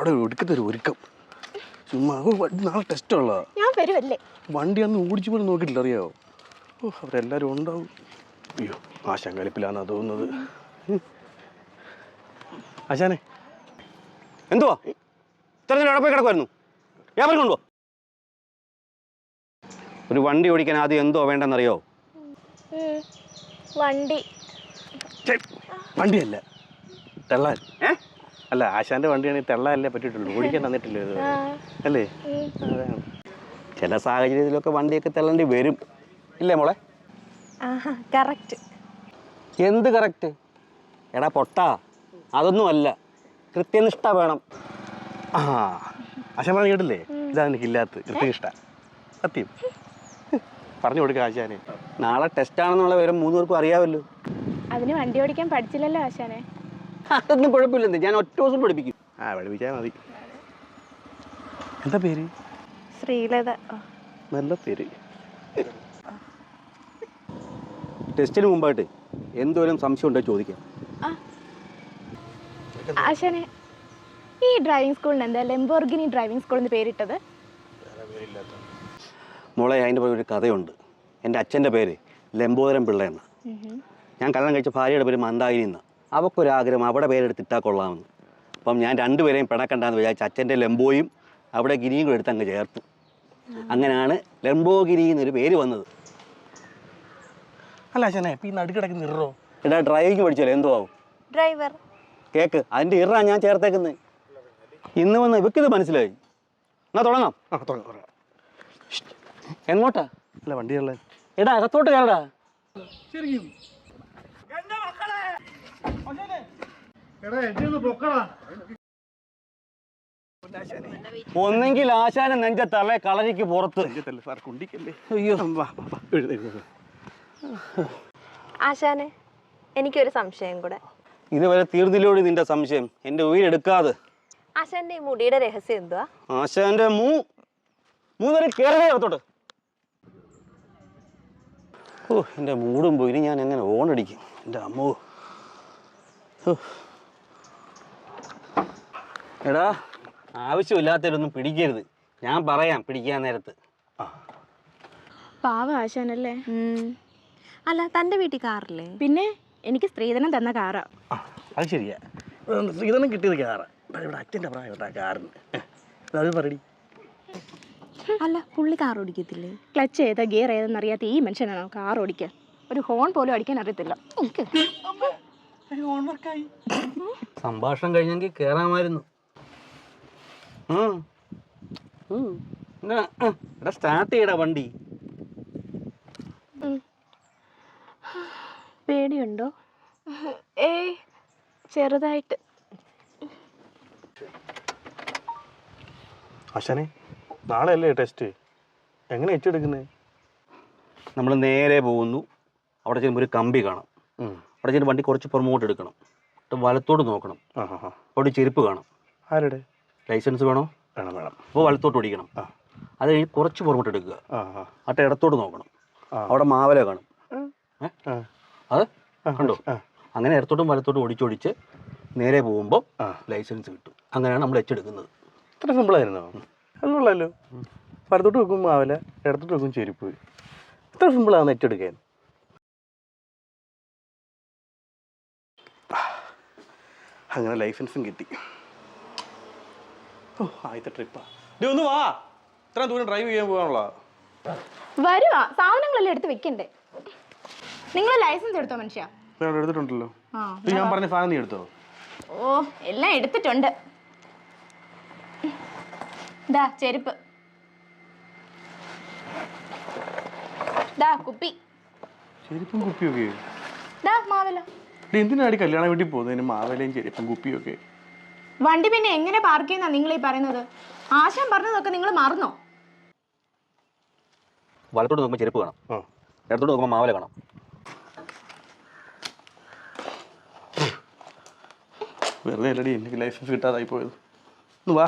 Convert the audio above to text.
അവിടെ ഒടുക്കത്തെ ഒരു ഒരുക്കം. ചുമ്മാ ഓ, വണ്ടി നാളെ ടെസ്റ്റ് ഉള്ളതാ. ഞാൻ വരുമല്ലേ വണ്ടി അന്ന് ഓടിച്ചു പോലും നോക്കിയിട്ടില്ല അറിയാവോ? ഓ അവരെല്ലാവരും ഉണ്ടാവും. അയ്യോ ആശാൻ കലിപ്പിലാന്നാ തോന്നുന്നത്. ഉം. ആശാനെ എന്തുവാ? ഇത്ര നേരം അവിടെ പോയി കിടക്കുമായിരുന്നു ഞാൻ കൊണ്ടുപോ ഒരു വണ്ടി ഓടിക്കാൻ ആദ്യം എന്തോ വേണ്ടെന്നറിയോ? വണ്ടി. ഛെ, വണ്ടിയല്ല. തെള്ളാൻ. ഏ? അല്ല ആശാന്റെ വണ്ടിയാണെങ്കിൽ തെള്ളല്ലേ പറ്റിയിട്ടുള്ളൂ. ഓടിക്കാൻ തന്നിട്ടില്ല ഇത്? അല്ലേ? അതാണ്. ചില സാഹചര്യത്തിലൊക്കെ വണ്ടിയൊക്കെ തള്ളേണ്ടി വരും. ഇല്ലേ മോളെ? കറക്റ്റ് എന്ത് കറക്റ്റ് എടാ പൊട്ടാ. അതൊന്നും അല്ല. കൃത്യനിഷ്ഠ വേണം. ആ ആശാൻ പറഞ്ഞു കേട്ടില്ലേ? ഇതാണ് എനിക്കില്ലാത്ത കൃത്യനിഷ്ഠ. സത്യം. പറഞ്ഞു കൊടുക്ക ആശാനെ. നാളെ ടെസ്റ്റ് ആണെന്നുള്ള വിവരം മൂന്ന് പേർക്കും അറിയാമല്ലോ അതിന് വണ്ടി ഓടിക്കാൻ പഠിച്ചില്ലല്ലോ ആശാനെ. അതൊന്നും കുഴപ്പമില്ലെന്ന്. ഞാൻ ഒറ്റ ദിവസം പഠിപ്പിക്കും. ആ പഠിപ്പിച്ചാൽ മതി. എന്താ പേര്? ശ്രീലത. നല്ല പേര്. ടെസ്റ്റിന് മുമ്പായിട്ട് എന്തോരം സംശയം ഉണ്ടോ ചോദിക്കാം. ആശാനെ ഈ ഡ്രൈവിംഗ് സ്കൂളിന് എന്താ ലെംബോർഗിനി ഡ്രൈവിംഗ് സ്കൂൾ എന്ന് പേരിട്ടത്? മോളെ അതിന്റെ പുറകെ ഒരു കഥയുണ്ട്. എന്റെ അച്ഛന്റെ പേര് ലംബോദരം പിള്ള എന്ന. ഞാൻ കല്യാണം കഴിച്ച ഭാര്യയുടെ പേര് മന്ദായിനി എന്ന. അവൾക്കൊരാഗ്രഹം അവിടെ പേരെടുത്തിട്ടാ കൊള്ളാമെന്ന്. അപ്പം ഞാൻ രണ്ടുപേരെയും പിണക്കണ്ടെന്ന് വിചാരിച്ച അച്ഛന്റെ ലംബോയും അവിടെ ഗിരിയും കൂടെ എടുത്ത് അങ്ങ് ചേർത്തു. അങ്ങനെയാണ് ലംബോഗിരി എന്നൊരു പേര് വന്നത്. അല്ല അച്ഛനെ ഈ നടുക്കിടക്ക് നിറോ? എടാ ഡ്രൈവിംഗ് പഠിച്ചല്ലോ എന്തോ ആവും? ഡ്രൈവർ. കേക്ക് അതിന്റെ ഇറാ ഞാൻ ചേർത്തേക്കുന്നത് ഇന്ന് വന്ന് ഇവക്കിത് മനസ്സിലായി. എന്നാ തുടങ്ങാം. ആ തുടങ്ങാം എങ്ങോട്ടാ? അല്ല വണ്ടിയുള്ള എടാ അകത്തോട്ട് കയറടാ ഒന്നെങ്കിൽ ആശാന നെഞ്ചത്തള്ളേ കളരിക്ക് പുറത്ത്. സാർ? കുണ്ടിക്കല്ലേ? അയ്യോ. ആശാനെ എനിക്കൊരു സംശയം കൂടെ. ഇതുവരെ തീർന്നില്ലോടി നിന്റെ സംശയം? എന്റെ ഉയരെടുക്കാതെ ആശാന്റെ ഈ മുടിയുടെ രഹസ്യം എന്തുവാ? ആശാന്റെ മൂ മൂന്നര കയറണേ അകത്തോട്ട്. ഓ എന്റെ മൂടും പോയി. ഇനി ഞാൻ എങ്ങനെ ഓണടിക്കും? എന്റെ അമ്മോ. എടാ ആവശ്യമില്ലാത്തവരൊന്നും പിടിക്കരുത്. ഞാൻ പറയാം പിടിക്കാൻ നേരത്ത്. പാവ ആശാനല്ലേ? അല്ല തന്റെ വീട്ടിൽ കാറില്ലേ? പിന്നെ എനിക്ക് സ്ത്രീധനം തന്ന കാറാ. ആ അത് ശരിയാ. സ്ത്രീധനം കിട്ടിയത് കാറാ. ഇവിടെ ഇവിടെ അച്ഛന്റെ പ്രായം കേട്ടാ കാറിന്. അത് പറയടി. അല്ല പുള്ളി കാർ ഓടിക്കത്തില്ലേ? ക്ലച്ച് ഏതാ ഗിയർ ഏതെന്ന് അറിയാത്ത ഈ മനുഷ്യനാണോ കാർ ഓടിക്കാൻ? ഒരു ഹോൺ പോലും അടിക്കാൻ അറിയത്തില്ല. സംഭാഷണം കഴിഞ്ഞെങ്കിൽ കേറാമായിരുന്നു. എടാ സ്റ്റാർട്ട് ചെയ്യടാ വണ്ടി. പേടിയുണ്ടോ? ഏയ് ചെറുതായിട്ട്. അശനെ നാളെ അല്ലേ ടെസ്റ്റ് എങ്ങനെ എച്ചെടുക്കുന്നത് നമ്മൾ നേരെ പോകുന്നു. അവിടെ ചെല്ലുമ്പോൾ ഒരു കമ്പി കാണാം. അവിടെ ചെന്ന് വണ്ടി കുറച്ച് പുറമോട്ട് എടുക്കണം. എന്നിട്ട് വലത്തോട്ട് നോക്കണം. അവിടെ ചെരുപ്പ് കാണും. ആരുടെ? ലൈസൻസ് വേണോ? വേണം വേണം. അപ്പോൾ വലത്തോട്ട് ഓടിക്കണം. ആ. അത് കഴിഞ്ഞ് കുറച്ച് പുറമോട്ട് എടുക്കുക. അട്ട ഇടത്തോട്ട് നോക്കണം. ആ. അവിടെ മാവല കാണും. അത് കണ്ടോ? അങ്ങനെ ഇടത്തോട്ടും വലത്തോട്ടും ഓടിച്ചോടിച്ച് നേരെ പോകുമ്പോൾ ലൈസൻസ് കിട്ടും. അങ്ങനെയാണ് നമ്മൾ എച്ചെടുക്കുന്നത് ഇത്ര സിമ്പിളായിരുന്നോ? അത് കൊള്ളാലോ. വലത്തോട്ട് വെക്കും മാവല ഇടത്തോട്ട് വെക്കും ചെരുപ്പ്. ഇത്ര സിമ്പിളാണ് എച്ചെടുക്കാൻ അങ്ങനെ ലൈസൻസും കിട്ടി. ഓ ആദ്യത്തെ ട്രിപ്പാ ഡേ ഒന്ന് വാ. ഇത്ര ദൂരം ഡ്രൈവ് ചെയ്യാൻ പോകാനുള്ള വരുവാ. സാധനങ്ങളെല്ലാം എടുത്ത് വെക്കണ്ടേ? നിങ്ങൾ ലൈസൻസ് എടുത്തോ മനുഷ്യ? ഞാൻ എടുത്തിട്ടുണ്ടല്ലോ. ഇത് ഞാൻ പറഞ്ഞ സാധനം നീ എടുത്തോ? ഓ എല്ലാം എടുത്തിട്ടുണ്ട്. ദാ ചെരുപ്പ്. ദാ കുപ്പി. ചെരുപ്പും കുപ്പിയൊക്കെ ദാ മാവല ഡേ എന്തിനാടി കല്യാണ വീട്ടിൽ പോകുന്നതിന് മാവലയും ചെരുപ്പും കുപ്പിയൊക്കെ വണ്ടി പിന്നെ എങ്ങനെ പാർക്ക് ചെയ്യുന്ന നിങ്ങൾ ഈ പറയുന്നത്? ആശാൻ പറഞ്ഞതൊക്കെ നിങ്ങൾ മറന്നോ? വലത്തോട്ട് നോക്കുമ്പോൾ ചെരുപ്പ് കാണാം. ഇടത്തോട്ട് നോക്കുമ്പോൾ മാവല കാണാം. വെറുതെ അല്ലടി എനിക്ക് ലൈസൻസ് കിട്ടാതായി പോയത്. വാ.